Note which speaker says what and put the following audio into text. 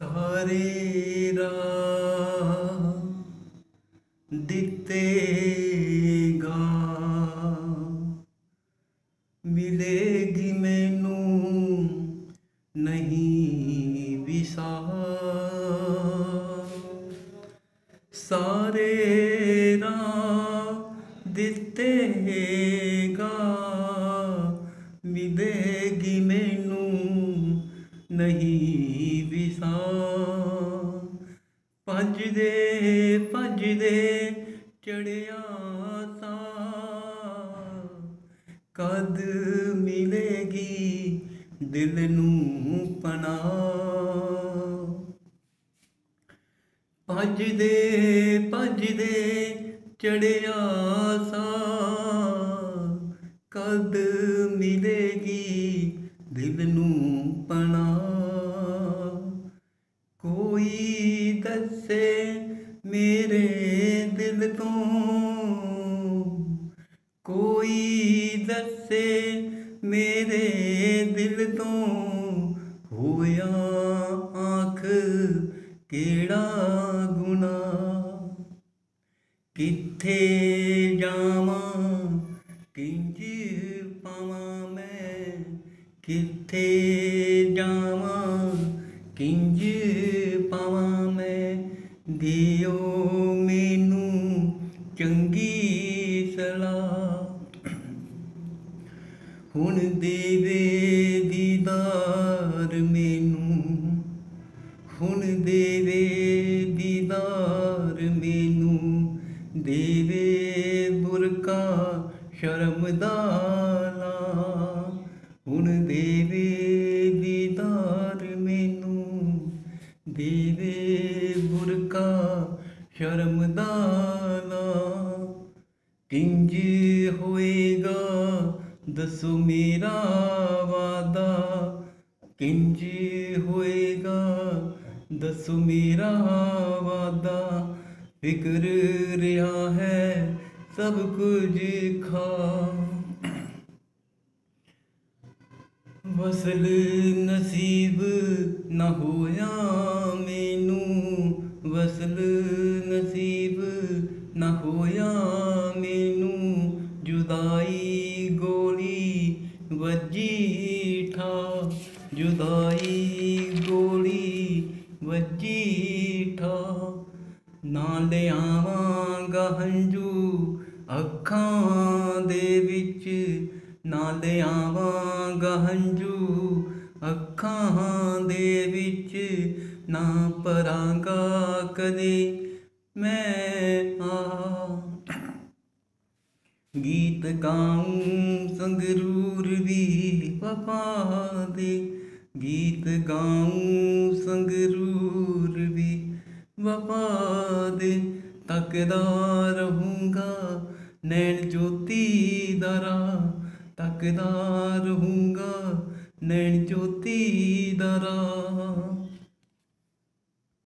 Speaker 1: ਸਾਰੇ ਰਾਹ ਦਿੱਤੇਗਾ ਮਿਲੇਗੀ ਮੈਨੂੰ ਨਹੀਂ ਵਿਸ਼ਾ ਸਾਰੇ ਰਾਹ ਦਿੱਤੇਗਾ ਮਿਲੇਗੀ ਭੱਜਦੇ ਭੱਜਦੇ ਚੜਿਆ ਸਾਂ ਕਦ ਮਿਲੇਗੀ ਦਿਲ ਨੂੰ ਪਨਾਹ? ਭੱਜਦੇ ਭੱਜਦੇ ਚੜਿਆ ਸਾਂ ਦੱਸੇ ਮੇਰੇ ਦਿਲ ਤੋਂ। ਕੋਈ ਦੱਸੇ ਮੇਰੇ ਦਿਲ ਤੋਂ। ਹੋਇਆ ਆਖ ਕਿਹੜਾ ਗੁਨਾਹ ਕਿੱਥੇ ਜਾਵਾਂ, ਕਿੰਜ ਪਾਵਾਂ ਮੈਂ। ਕਿੱਥੇ ਜਾਵਾਂ, ਕਿੰਜ ਦਿਓ ਮੈਨੂੰ ਚੰਗੀ ਸਲਾਹ। ਹੁਣ ਦੇਵੇ ਦੀਦਾਰ ਮੈਨੂੰ। ਹੁਣ ਦੇਵੇ ਦੀਦਾਰ ਮੈਨੂੰ। ਦੇਵੇ ਬੁਰਕਾ ਸ਼ਰਮ ਦਾ ਲਾ ਹੁਣ ਦੇਵੇ ਦੀਦਾਰ ਮੈਨੂੰ। ਦੇਵੇ ਬੁਰਕਾ ਸ਼ਰਮ ਦਾ ਕਿੰਜ ਹੋਏਗਾ, ਦੱਸੋ ਮੇਰਾ ਵਾਦਾ ਕਿੰਜ ਹੋਏਗਾ, ਦੱਸੋ ਮੇਰਾ ਵਾਦਾ ਫਿਕਰ ਰਿਹਾ ਹੈ ਸਭ ਕੁਝ ਖਾ। ਵਸਲ ਨਸੀਬ ਨਾ ਹੋਇਆ ਮੈਨੂੰ ਵਸਲ ਗੋਲੀ ਵੱਜੀ ਠਾ, ਜੁਦਾਈ ਗੋਲੀ ਵੱਜੀ ਠਾ। ਨਾ ਲਿਆਵਾਂਗਾ ਹੰਝੂ ਅੱਖਾਂ ਦੇ ਵਿੱਚ, ਨਾ ਲਿਆਵਾਂਗਾ ਹੰਝੂ ਅੱਖਾਂ ਦੇ ਵਿੱਚ। ਨਾ ਪਰਾਂਗਾ ਕਦੇ ਮੈਂ ਗੀਤ ਗਾਉਂ ਸੰਗਰੂਰ ਵੀ ਵਫਾ ਦੇ। ਗੀਤ ਗਾਉਂ ਸੰਗਰੂਰ ਵੀ ਵਫਾ ਦੇ। ਤੱਕਦਾ ਰਹੂੰਗਾ ਨੈਣ ਜੋਤੀ ਦਾ ਤੱਕਦਾ ਰਹੂੰਗਾ ਨੈਣ ਜੋਤੀ ਦਾ